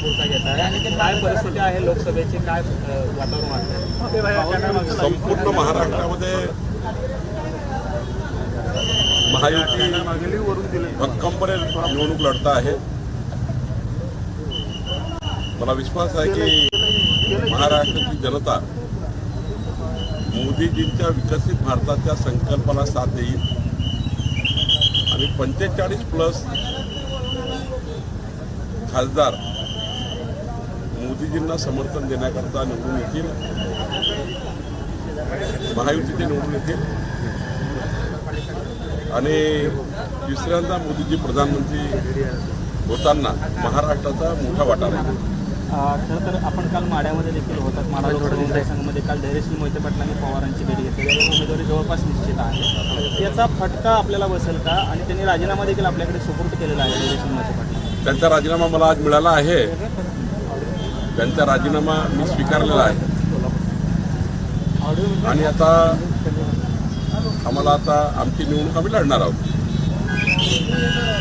काय परिस्थिती आहे लोकसभेची? काय वातावरण वाटतं संपूर्ण महाराष्ट्रामध्ये महायुती भक्कमपणे निवडणूक लढता आहे. मला विश्वास आहे की महाराष्ट्राची जनता मोदीजींच्या विकसित भारताच्या संकल्पना साथ देईल. आणि पंचेचाळीस प्लस खासदार मोदीजींना समर्थन देण्याकरता निवडून येतील. महायुतीचे निवडून येतील. आणि तिसऱ्यांदा मोदीजी प्रधानमंत्री होताना महाराष्ट्राचा मोठा वाटा राहील. खरं तर आपण काल माड्यामध्ये देखील होतात. माडा मतदारसंघामध्ये काल धैर्यशील मोहिते पाटलांनी पवारांची भेट घेतली. त्यामुळे उमेदवारी जवळपास निश्चित आहे. याचा फटका आपल्याला बसेल का आणि त्यांनी राजीनामा देखील आपल्याकडे सुपूर्द केलेला आहे धैर्यशील मोहिते पाटील त्यांचा राजीनामा मला आज मिळाला आहे. त्यांचा राजीनामा मी स्वीकारलेला आहे. आणि आता आम्हाला आता आमची निवडणूक आम्ही लढणार आहोत.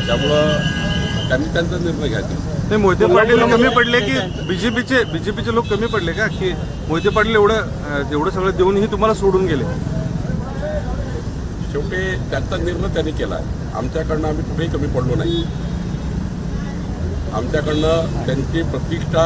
त्यामुळं त्यांनी त्यांचा निर्णय घ्यायचा. नाही मोहिते पाटील कमी पडले की बीजेपीचे बीजेपीचे लोक कमी पडले का? की मोहिते पाटील एवढं एवढं सगळं देऊनही तुम्हाला सोडून गेले? शेवटी त्यांचा निर्णय त्यांनी केला आहे. आमच्याकडनं आम्ही कुठेही कमी पडलो नाही. आमच्याकडनं त्यांची प्रतिष्ठा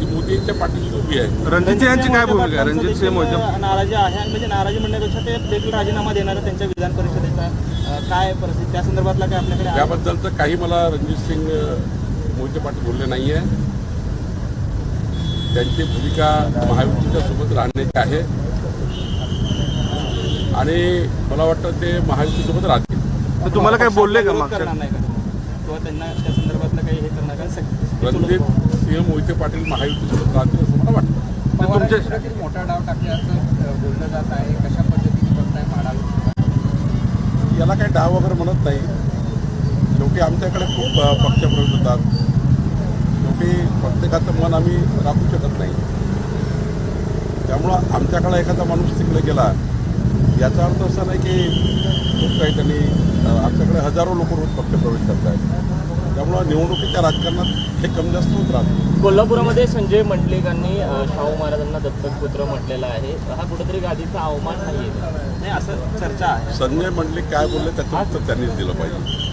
ती मोदींच्या पाठीशी उभी आहे. रणजित यांची काय भूमिका? रणजित सिंह मोहिते नाराजी आहे. आणि म्हणजे नाराजी म्हणण्यापेक्षा ते देखील राजीनामा देणार आहे त्यांच्या विधान परिषदेचा. काय परिस्थिती? त्या संदर्भातला काय आपल्याकडे? त्याबद्दलचं काही मला रणजित सिंग मोहिते पाटील बोलले नाही आहे त्यांची भूमिका महायुतीच्या सोबत राहण्याची आहे. आणि मला वाटतं ते महायुतीसोबत राहतील. तर तुम्हाला काय बोलले का करणार नाही का? किंवा त्यांना त्या संदर्भातलं काही हे करणार का? रणजित सिंह मोहिते पाटील महायुतीसोबत राहतील असं मला वाटतं. तुमच्या मोठा डाव टाकल्याचं अ, बोललं जात आहे. कशा पद्धतीने बघताय माडाला? याला काही डाव वगैरे म्हणत नाही. शेवटी आमच्याकडे खूप पक्षप्रवेश होतात. शेवटी प्रत्येकाचं मन आम्ही राखू शकत नाही. त्यामुळं आमच्याकडे एखादा माणूस तिकडे गेला याचा अर्थ असा नाही की खूप काही त्यांनी आमच्याकडे हजारो लोक रोज पक्षप्रवेश करत आहेत त्यामुळं निवडणुकीच्या राजकारणात हे कमी जास्त होत राहतं. कोल्हापुरामध्ये संजय मंडलिकांनी शाहू महाराजांना दत्तक पुत्र म्हटलेला आहे. हा कुठेतरी गादीचा अवमान नाहीये. नाही असं चर्चा आहे. संजय मंडलिक काय बोलले त्याचं उत्तर त्यांनीच दिलं पाहिजे.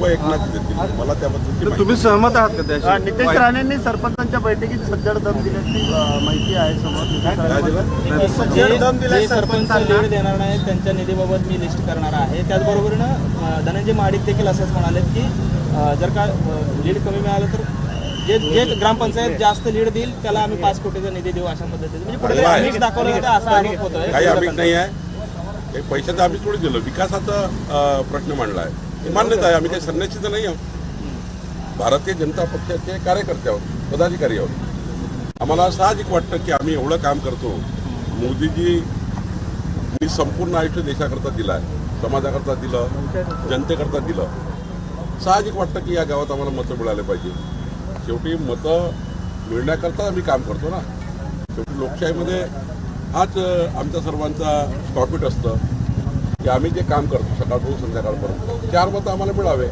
व एकनाथ देतील. मला माहिती तुम्ही सहमत आहात का अ, त्याशी नितेश राणेंनी सरपंचांच्या बैठकीत सज्जड दम दिल्याची माहिती आहे समोर. सज्जड दम सरपंच सरपंचांना. लीड देणार नाही त्यांच्या निधीबाबत मी लिस्ट करणार आहे. त्याचबरोबरीनं अ, धनंजय महाडिक देखील असंच म्हणाले की जर का लीड कमी मिळालं तर जे जे ग्रामपंचायत जास्त लीड देईल त्याला आम्ही पाच कोटीचा निधी देऊ अशा पद्धतीने. म्हणजे कुठेतरी दाखवलं जातं असा आरोप होतोय. काही आम्ही नाही आहे. हे पैशाचं आम्ही थोडी दिलं. विकासाचा प्रश्न मांडला आहे हे मान्यच आहे. आम्ही काही संन्यासी तर नाही आहोत. भारतीय जनता पक्षाचे कार्यकर्ते आहोत पदाधिकारी आहोत. आम्हाला साहजिक वाटतं की आम्ही एवढं काम करतो. मोदीजी मी संपूर्ण आयुष्य देशाकरता दिलं आहे समाजाकरता दिलं. जनतेकरता दिलं. साहजिक वाटतं की या गावात आम्हाला मतं मिळाले पाहिजे. शेवटी मतं मिळण्याकरता आम्ही काम करतो ना. शेवटी लोकशाहीमध्ये हाच आमच्या सर्वांचा प्रॉफिट असतं. की आम्ही जे काम करतो सकाळपासून संध्याकाळपर्यंत चार मतं आम्हाला मिळावे.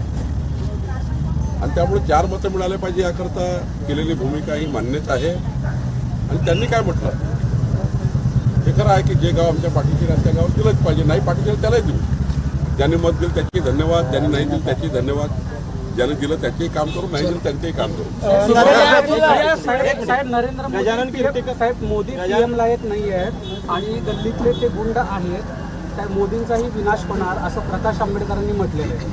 आणि त्यामुळे चार मतं मिळाले पाहिजे याकरता केलेली भूमिका ही मान्यच आहे. आणि त्यांनी काय म्हटलं? हे खरं आहे की जे गाव आमच्या पाठीशी राहतं त्या गावात दिलंच पाहिजे. नाही पाठीशी त्यालाही देऊ ज्यांनी मत दिलं त्याची धन्यवाद ज्यांनी नाही दिलं त्याची धन्यवाद. ज्याने दिलं त्याचेही काम करू नाही दिलं त्यांचेही काम करू. साहेब नरेंद्र मोदी साहेब मोदी पीएम ला येत नाही आहेत आणि गल्लीतले ते गुंड आहेत त्या मोदींचाही विनाश होणार असं प्रकाश आंबेडकरांनी म्हटलेलं आहे.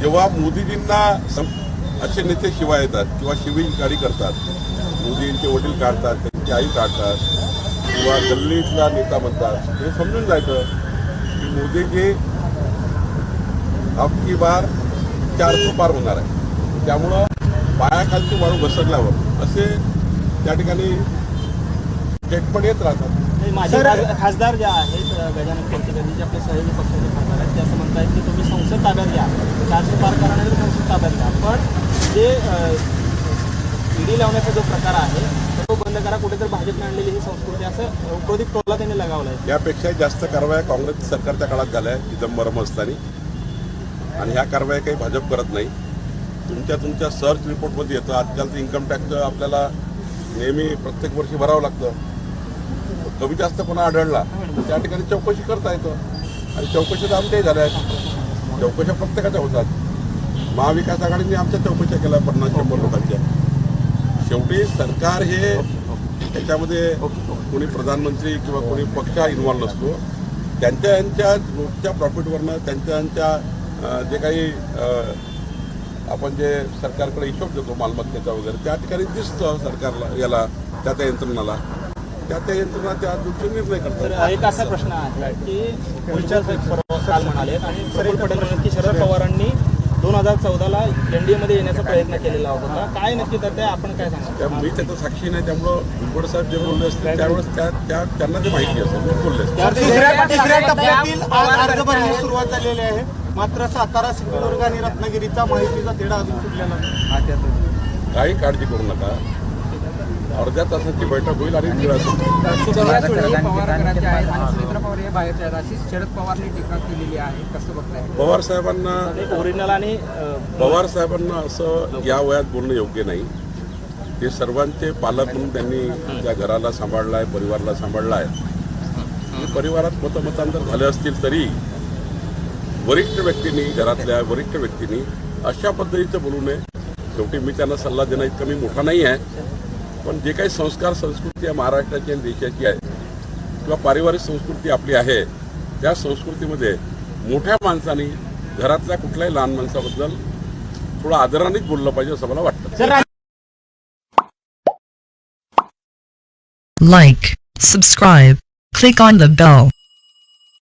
जेव्हा मोदीजींना असे नेते शिवाय येतात किंवा शिवीगाडी करतात मोदींचे वडील काढतात त्यांची आई काढतात किंवा गल्लीतला नेता म्हणतात हे समजून जायचं की मोदीजी अबकी बार चारशे पार होणार आहे. त्यामुळं पायाखालची वाळू घसरल्यावर असे त्या ठिकाणी स्टेटमेंट येत राहतात. खासदार जे आहेत गजानन कीर्तीकर जे आपले सहयोगी पक्षाचे खासदार आहेत ते असं म्हणतायत की तुम्ही संसद ताब्यात घ्या. चारशे पार करा नाही तर संसद ताब्यात घ्या. पण जे ईडी लावण्याचा जो प्रकार आहे तो बंद करा. कुठेतरी भाजपने आणलेली ही संस्कृती असं प्रदीप टोला त्यांनी लगावला आहे यापेक्षा जास्त कारवाया काँग्रेस सरकारच्या काळात झाल्या चिदंबरम असताना. आणि ह्या कारवाया काही भाजप करत नाही. तुमच्या तुमच्या सर्च रिपोर्टमध्ये येतं आजकाल तर इन्कम टॅक्सचं आपल्याला नेहमी प्रत्येक वर्षी भरावं लागतं. कमी जास्तपणा आढळला तर त्या ठिकाणी चौकशी करता येतं. आणि चौकशी तर आमच्याही झाल्या. आहेत चौकशा प्रत्येकाच्या होतात. महाविकास आघाडीने आमच्या चौकशा केल्या पन्नास शंभर लोकांच्या. शेवटी सरकार हे त्याच्यामध्ये कोणी प्रधानमंत्री किंवा कोणी पक्ष इन्व्हॉल्व नसतो. त्यांच्या यांच्या रोजच्या प्रॉफिटवरनं त्यांच्या यांच्या जे काही आपण जे सरकारकडे हिशोब देतो मालमत्तेचा वगैरे त्या ठिकाणी दिसतं सरकारला याला त्या त्या यंत्रणाला. त्या त्या यंत्रणा त्या दृष्टी निर्णय तर करतात एक असा प्रश्न आहे की काल म्हणाले आणि म्हणाले की शरद पवारांनी दोन हजार चौदाला एनडीएमध्ये येण्याचा प्रयत्न केलेला होता. काय नक्की तर ते आपण काय सांगा त्या मी त्याचा साक्षी नाही त्यामुळं भुजबळ साहेब जे बोलले असतील त्यावेळेस त्या त्या त्यांना ते माहिती असेल मी बोलले सुरुवात झालेली आहे. मात्र सातारा सिंधुदुर्ग आणि रत्नागिरीचा माहितीचा तेढा अजून सुटलेला नाही. काही काळजी करू नका. अर्ध्या तासाची बैठक होईल आणि पवार हे साहेबांना ओरिजिनल आणि पवार साहेबांना असं या वयात बोलणं योग्य नाही. ते सर्वांचे पालक म्हणून त्यांनी त्या घराला सांभाळला आहे परिवाराला सांभाळला आहे परिवारात मतमतांतर झाले असतील तरी वरिष्ठ व्यक्तींनी घरातल्या वरिष्ठ व्यक्तींनी अशा पद्धतीचं बोलू नये. शेवटी मी त्यांना सल्ला देणं इतकं मी मोठा नाही आहे. पण जे काही संस्कार संस्कृती आहे महाराष्ट्राची आणि देशाची आहे किंवा पारिवारिक संस्कृती आपली आहे त्या संस्कृतीमध्ये मोठ्या माणसानी घरातल्या कुठल्याही लहान माणसाबद्दल थोडं आदरानेच बोललं पाहिजे असं मला वाटतं. Like, subscribe, click on the bell.